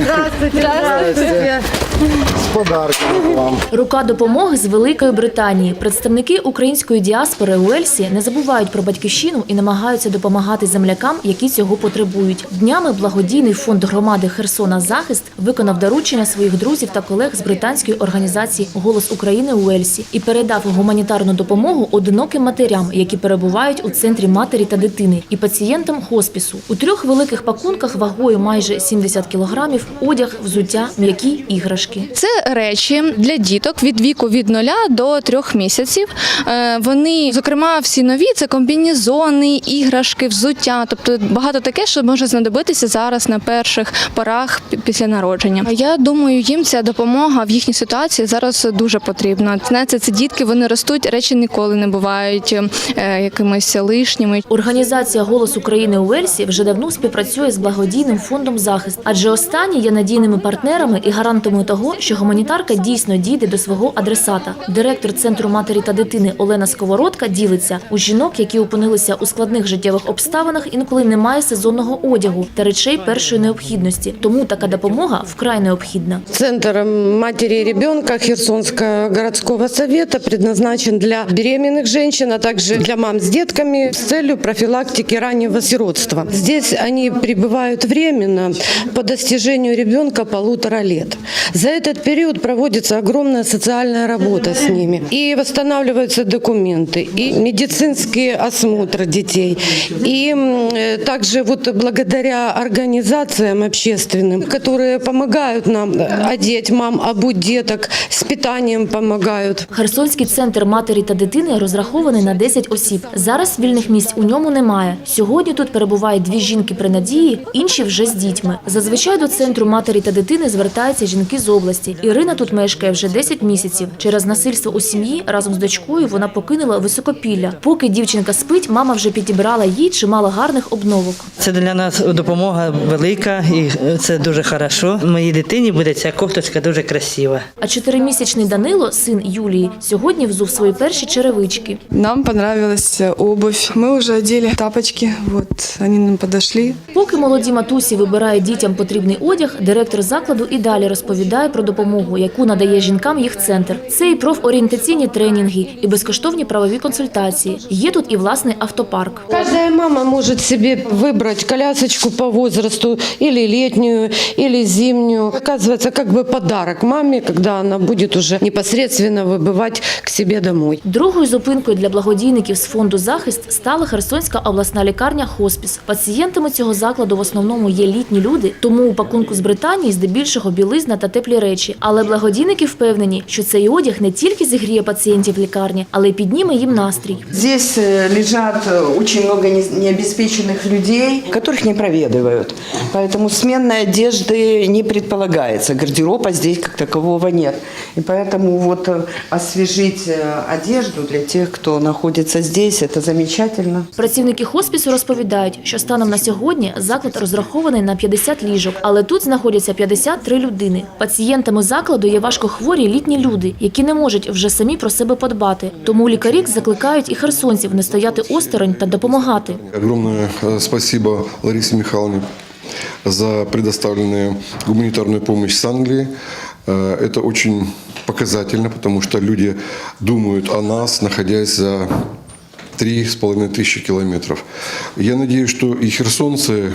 Здравствуйте. С подарком вам. Рука допомоги з Великої Британії. Представники української діаспори у Ельсі не забувають про батьківщину і намагаються допомагати землякам, які цього потребують. Днями благодійний фонд громади Херсона Захист виконав доручення своїх друзів та колег з британської організації Голос України у Ельсі і передав гуманітарну допомогу одиноким матерям, які перебувають у центрі матері та дитини, і пацієнтам хоспісу. У трьох великих пакунках вагою майже 70 кілограмів одяг, взуття, м'які іграшки. Це речі для діток від віку від 0 до 3 місяців. Е, Вони, зокрема, всі нові це комбінезони, іграшки, взуття, тобто багато таке, що може знадобитися зараз на перших порах після народження. Я думаю, їм ця допомога в їхній ситуації зараз дуже потрібна. Знаєте, це дітки, вони ростуть, речі ніколи не бувають е, якимись лишніми. Організація Голос України у Вельсі вже давно співпрацює з благодійним фондом захист, адже останні є надійними партнерами і гарантами того, що гуманітарка дійсно дійде до свого адресата. Директор центру матері та дитини Олена Сковородка ділиться у жінок, які опинилися у складних життєвих обставинах, інколи немає сезонного одягу та речей першої необхідності. Тому така допомога вкрай необхідна. Центр матери и ребенка Херсонского городского совета предназначен для беременных женщин, а также для мам с детками с целью профилактики раннего сиротства. Здесь они пребывают временно по достижению ребенка полутора лет. За этот период проводится огромная социальная работа с ними. И восстанавливаются документы, и медицинские осмотры детей. И м, э, также вот благодаря организациям общественным, которые помогают нам одеть мам, обуть деток, с питанием помогают. Херсонський центр матері та дитини розрахований на 10 осіб. Зараз вільних місць у ньому немає. Сьогодні тут перебувають дві жінки при надії, інші вже з дітьми. Зазвичай до центру матері та дитини звертаються жінки з області. Ірина тут мешкає вже 10 місяців. Через насильство у сім'ї разом з дочкою вона покинула високопілля. Поки дівчинка спить, мама вже підібрала їй чимало гарних обновок. Це для нас допомога велика і це дуже хорошо. Моїй дитині буде ця кофточка дуже красива. А чотиримісячний Данило, син Юлії, сьогодні взув свої перші черевички. Нам понравилась обувь. Мы уже одели тапочки, вот они нам подошли. Поки молоді матусі вибирають дітям потрібний одяг, директор закладу і далі розповідає про допомогу, яку надає жінкам їх центр. Це і профорієнтаційні тренінги, і безкоштовні правові консультації. Є тут і власний автопарк. Каждая мама может себе выбрать колясочку по возрасту, или летнюю, или зимнюю. Оказывается, как бы подарок маме, когда она будет уже непосредственно выбывать к себе домой. Другою зупинкою для благодійників з фонду захист стала Херсонська обласна лікарня Хоспіс. Пацієнтами цього закладу в основному є літні люди, тому у пакунку з Британії здебільшого білизна та теплі речі. Але благодійники впевнені, що цей одяг не тільки зігріє пацієнтів лікарні, але й підніме їм настрій. Здесь э, лежат э, очень много не- необеспеченных людей, которых не проведывают. Поэтому сменной одежды не предполагается. Гардероба здесь как такового нет. И поэтому вот э, освежить э, одежду для тех, кто находится здесь, это замечательно. Працівники хоспісу розповідають, що станом на сьогодні заклад розрахований на 50 ліжок, але тут знаходяться 53 людини. Пацієнтами закладу є важкохворі літні люди, які не можуть вже самі про себе подбати. Тому лікарі закликають і херсонців не стояти осторонь та допомагати. Огромное э, спасибо Ларисе Михайловне за предоставленную гуманитарную помощь с Англии. Э, Это очень показательно, потому что люди думают о нас, находясь за три с половиной тысячи километров. Я надеюсь, что и херсонцы,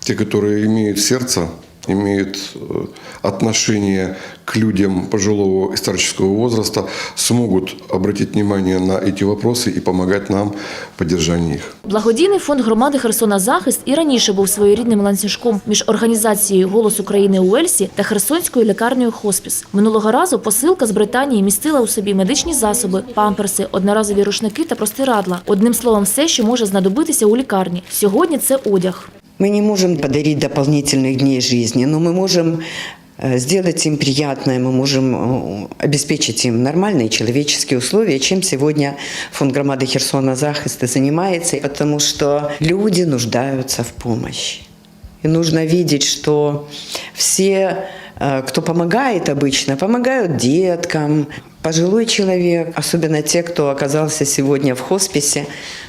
те, которые имеют сердце, имеют э, отношение к людям пожилого и старческого возраста, смогут обратить внимание на эти вопросы и помогать нам в поддержании их. Благодійний фонд громади Херсона Захист і раніше був своєрідним ланцюжком між організацією Голос України у Ельсі та Херсонською лікарнею Хоспіс. Минулого разу посилка з Британії містила у собі медичні засоби, памперси, одноразові рушники та простирадла. Одним словом, все, що може знадобитися у лікарні. Сьогодні це одяг. Мы не можем подарить дополнительных дней жизни, но мы можем э, сделать им приятное, мы можем э, обеспечить им нормальные человеческие условия, чем сегодня фонд громады Херсона Захист и занимается, потому что люди нуждаются в помощи. И нужно видеть, что все, кто помогает обычно, помогают деткам, пожилой человек, особенно те, кто оказался сегодня в хосписе.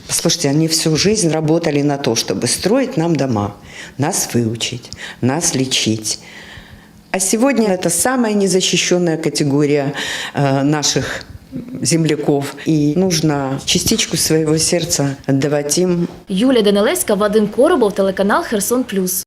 Послушайте, они всю жизнь работали на то, чтобы строить нам дома, нас выучить, нас лечить. А сегодня это самая незащищенная категория э, наших земляков. И нужно частичку своего сердца отдавать им, Юлія Данилевська, Вадим Коробов, телеканал Херсон Плюс.